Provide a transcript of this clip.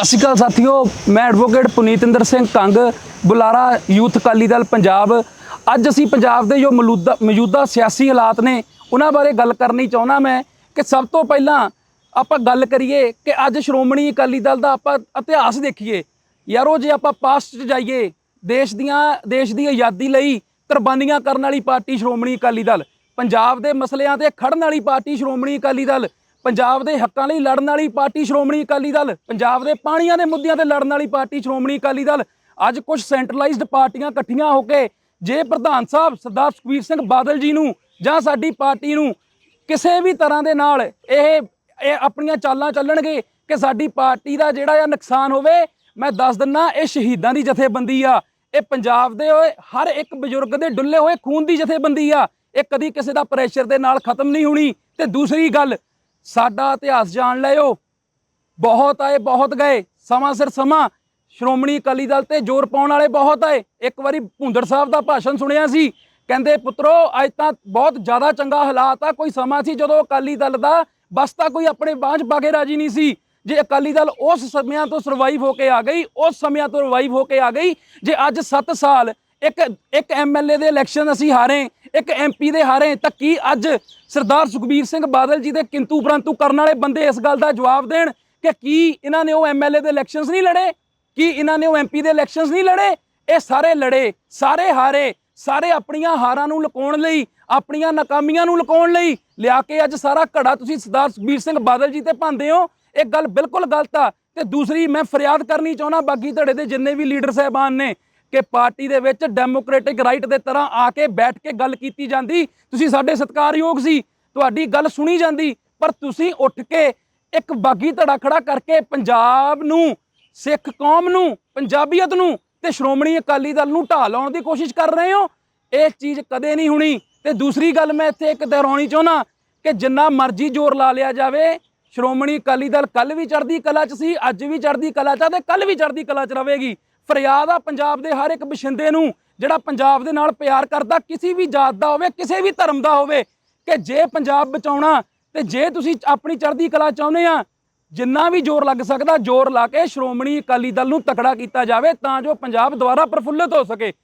ਸਤਿ ਸ਼੍ਰੀ ਅਕਾਲ ਸਾਥੀਓ, ਮੈਂ ਐਡਵੋਕੇਟ ਪੁਨੀਤਿੰਦਰ ਸਿੰਘ ਕੰਗ, ਬੁਲਾਰਾ ਯੂਥ ਅਕਾਲੀ ਦਲ ਪੰਜਾਬ। ਅੱਜ ਅਸੀਂ ਪੰਜਾਬ ਦੇ ਜੋ ਮੌਜੂਦਾ ਮੌਜੂਦਾ ਸਿਆਸੀ ਹਾਲਾਤ ਨੇ, ਉਹਨਾਂ ਬਾਰੇ ਗੱਲ ਕਰਨੀ ਚਾਹੁੰਦਾ ਮੈਂ ਕਿ ਸਭ ਤੋਂ ਪਹਿਲਾਂ ਆਪਾਂ ਗੱਲ ਕਰੀਏ ਕਿ ਅੱਜ ਸ਼੍ਰੋਮਣੀ ਅਕਾਲੀ ਦਲ ਦਾ ਆਪਾਂ ਇਤਿਹਾਸ ਦੇਖੀਏ। ਯਾਰੋ, ਜੇ ਆਪਾਂ ਪਾਸਟ 'ਚ ਜਾਈਏ, ਦੇਸ਼ ਦੀਆਂ ਦੇਸ਼ ਦੀ ਆਜ਼ਾਦੀ ਲਈ ਕੁਰਬਾਨੀਆਂ ਕਰਨ ਵਾਲੀ ਪਾਰਟੀ ਸ਼੍ਰੋਮਣੀ ਅਕਾਲੀ ਦਲ, ਪੰਜਾਬ ਦੇ ਮਸਲਿਆਂ ਤੇ ਖੜਨ ਵਾਲੀ ਪਾਰਟੀ ਸ਼੍ਰੋਮਣੀ ਅਕਾਲੀ ਦਲ ਪੰਜਾਬ ਦੇ ਹੱਕਾਂ ਲਈ ਲੜਨ ਵਾਲੀ ਪਾਰਟੀ ਸ਼੍ਰੋਮਣੀ ਅਕਾਲੀ ਦਲ, ਪੰਜਾਬ ਦੇ ਪਾਣੀਆਂ ਦੇ ਮੁੱਦਿਆਂ ਤੇ ਲੜਨ ਵਾਲੀ ਪਾਰਟੀ ਸ਼੍ਰੋਮਣੀ ਅਕਾਲੀ ਦਲ। ਅੱਜ ਕੁਝ ਸੈਂਟਰਲਾਈਜ਼ਡ ਪਾਰਟੀਆਂ ਇਕੱਠੀਆਂ ਹੋ ਕੇ ਜੇ ਪ੍ਰਧਾਨ ਸਾਹਿਬ ਸਰਦਾਰ ਸੁਖਬੀਰ ਸਿੰਘ ਬਾਦਲ ਜੀ ਨੂੰ ਜਾਂ ਸਾਡੀ ਪਾਰਟੀ ਨੂੰ ਕਿਸੇ ਵੀ ਤਰ੍ਹਾਂ ਦੇ ਨਾਲ ਇਹ ਇਹ ਆਪਣੀਆਂ ਚਾਲਾਂ ਚੱਲਣਗੇ ਕਿ ਸਾਡੀ ਪਾਰਟੀ ਦਾ ਜਿਹੜਾ ਆ ਨੁਕਸਾਨ ਹੋਵੇ, ਮੈਂ ਦੱਸ ਦਿੰਨਾ, ਇਹ ਸ਼ਹੀਦਾਂ ਦੀ ਜਥੇਬੰਦੀ ਆ। ਇਹ ਪੰਜਾਬ ਦੇ ਹੋਏ ਹਰ ਇੱਕ ਬਜ਼ੁਰਗ ਦੇ ਡੁੱਲੇ ਹੋਏ ਖੂਨ ਦੀ ਜਥੇਬੰਦੀ ਆ। ਇਹ ਕਦੀ ਕਿਸੇ ਦਾ ਪ੍ਰੈਸ਼ਰ ਦੇ ਨਾਲ ਖਤਮ ਨਹੀਂ ਹੋਣੀ। ਤੇ ਦੂਸਰੀ ਗੱਲ ਸਾਡਾ ਇਤਿਹਾਸ ਜਾਣ ਲਿਓ। ਬਹੁਤ ਆਏ, ਬਹੁਤ ਗਏ। ਸਮਾਂ ਸਿਰ ਸਮਾਂ। ਸ਼੍ਰੋਮਣੀ ਅਕਾਲੀ ਦਲ ਤੇ ਜ਼ੋਰ ਪਾਉਣ ਵਾਲੇ ਬਹੁਤ ਆਏ। ਇੱਕ ਵਾਰੀ ਭੁੰਦੜ ਸਾਹਿਬ ਦਾ ਭਾਸ਼ਣ ਸੁਣਿਆ ਸੀ। ਕਹਿੰਦੇ, ਪੁੱਤਰੋ, ਅੱਜ ਤਾਂ ਬਹੁਤ ਜ਼ਿਆਦਾ ਚੰਗਾ ਹਾਲਾਤ ਆ। ਕੋਈ ਸਮਾਂ ਸੀ ਜਦੋਂ ਅਕਾਲੀ ਦਲ ਦਾ ਬਸ ਤਾਂ ਕੋਈ ਆਪਣੇ ਬਾਝ ਪਾ ਕੇ ਰਾਜੀ ਨਹੀਂ ਸੀ। ਜੇ ਅਕਾਲੀ ਦਲ ਉਸ ਸਮਿਆਂ ਤੋਂ ਸਰਵਾਈਵ ਹੋ ਕੇ ਆ ਗਈ, ਉਸ ਸਮਿਆਂ ਤੋਂ ਰਿਵਾਈਵ ਹੋ ਕੇ ਆ ਗਈ, ਜੇ ਅੱਜ 7 ਸਾਲ ਇੱਕ ਇੱਕ ਐਮਐਲਏ ਦੇ ਇਲੈਕਸ਼ਨ ਅਸੀਂ ਹਾਰੇ, ਇੱਕ ਐਮਪੀ ਦੇ ਹਾਰੇ, ਤਾਂ ਕੀ ਅੱਜ ਸਰਦਾਰ ਸੁਖਬੀਰ ਸਿੰਘ ਬਾਦਲ ਜੀ ਦੇ ਕਿੰਤੂ ਪ੍ਰੰਤੂ ਕਰਨ ਵਾਲੇ ਬੰਦੇ ਇਸ ਗੱਲ ਦਾ ਜਵਾਬ ਦੇਣ ਕਿ ਕੀ ਇਹਨਾਂ ਨੇ ਉਹ ਐਮਐਲਏ ਦੇ ਇਲੈਕਸ਼ਨਸ ਨਹੀਂ ਲੜੇ? ਕੀ ਇਹਨਾਂ ਨੇ ਉਹ ਐਮਪੀ ਦੇ ਇਲੈਕਸ਼ਨਸ ਨਹੀਂ ਲੜੇ? ਇਹ ਸਾਰੇ ਲੜੇ, ਸਾਰੇ ਹਾਰੇ, ਸਾਰੇ ਆਪਣੀਆਂ ਹਾਰਾਂ ਨੂੰ ਲੁਕਾਉਣ ਲਈ, ਆਪਣੀਆਂ ਨਾਕਾਮੀਆਂ ਨੂੰ ਲੁਕਾਉਣ ਲਈ, ਲਿਆ ਕੇ ਅੱਜ ਸਾਰਾ ਘੜਾ ਤੁਸੀਂ ਸਰਦਾਰ ਸੁਖਬੀਰ ਸਿੰਘ ਬਾਦਲ ਜੀ ਤੇ ਭਾਂਦੇ ਹੋ। ਇਹ ਗੱਲ ਬਿਲਕੁਲ ਗਲਤ ਆ। ਤੇ ਦੂਸਰੀ, ਮੈਂ ਫਰਿਆਦ ਕਰਨੀ ਚਾਹੁੰਦਾ ਬਾਕੀ ਧੜੇ ਦੇ ਜਿੰਨੇ ਵੀ ਲੀਡਰ ਸਹਿਬਾਨ ਨੇ ਕਿ ਪਾਰਟੀ ਦੇ ਵਿੱਚ ਡੈਮੋਕ੍ਰੈਟਿਕ ਰਾਈਟ ਦੇ ਤਰ੍ਹਾਂ ਆ ਕੇ ਬੈਠ ਕੇ ਗੱਲ ਕੀਤੀ ਜਾਂਦੀ। ਤੁਸੀਂ ਸਾਡੇ ਸਤਿਕਾਰਯੋਗ ਸੀ, ਤੁਹਾਡੀ ਗੱਲ ਸੁਣੀ ਜਾਂਦੀ, ਪਰ ਤੁਸੀਂ ਉੱਠ ਕੇ ਇੱਕ ਬਾਗੀ ਧੜਾ ਖੜਾ ਕਰਕੇ ਪੰਜਾਬ ਨੂੰ, ਸਿੱਖ ਕੌਮ ਨੂੰ, ਪੰਜਾਬੀਅਤ ਨੂੰ ਤੇ ਸ਼੍ਰੋਮਣੀ ਅਕਾਲੀ ਦਲ ਨੂੰ ਢਾਹ ਲਾਉਣ ਦੀ ਕੋਸ਼ਿਸ਼ ਕਰ ਰਹੇ ਹੋ। ਇਹ ਚੀਜ਼ ਕਦੇ ਨਹੀਂ ਹੋਣੀ। ਤੇ ਦੂਸਰੀ ਗੱਲ ਮੈਂ ਇੱਥੇ ਇੱਕ ਦੁਹਰਾਉਣੀ ਚਾਹੁੰਦਾ ਕਿ ਜਿੰਨਾ ਮਰਜ਼ੀ ਜ਼ੋਰ ਲਾ ਲਿਆ ਜਾਵੇ, ਸ਼੍ਰੋਮਣੀ ਅਕਾਲੀ ਦਲ ਕੱਲ ਵੀ ਚੜ੍ਹਦੀ ਕਲਾ 'ਚ ਸੀ, ਅੱਜ ਵੀ ਚੜ੍ਹਦੀ ਕਲਾ 'ਚ ਆ ਤੇ ਕੱਲ ਵੀ ਚੜ੍ਹਦੀ ਕਲਾ 'ਚ ਰਹੇਗੀ। ਫਰਿਆਦ ਆ ਪੰਜਾਬ ਦੇ ਹਰ ਇੱਕ ਬਸ਼ਿੰਦੇ ਨੂੰ, ਜਿਹੜਾ ਪੰਜਾਬ ਦੇ ਨਾਲ ਪਿਆਰ ਕਰਦਾ, ਕਿਸੇ ਵੀ ਜਾਤ ਦਾ ਹੋਵੇ, ਕਿਸੇ ਵੀ ਧਰਮ ਦਾ ਹੋਵੇ, ਕਿ ਜੇ ਪੰਜਾਬ ਬਚਾਉਣਾ, ਤੇ ਜੇ ਤੁਸੀਂ ਆਪਣੀ ਚੜ੍ਹਦੀ ਕਲਾ ਚਾਹੁੰਦੇ ਆ, ਜਿੰਨਾ ਵੀ ਜ਼ੋਰ ਲੱਗ ਸਕਦਾ, ਜ਼ੋਰ ਲਾ ਕੇ ਸ਼੍ਰੋਮਣੀ ਅਕਾਲੀ ਦਲ ਨੂੰ ਤਕੜਾ ਕੀਤਾ ਜਾਵੇ, ਤਾਂ ਜੋ ਪੰਜਾਬ ਦੁਬਾਰਾ ਪ੍ਰਫੁੱਲਤ ਹੋ ਸਕੇ।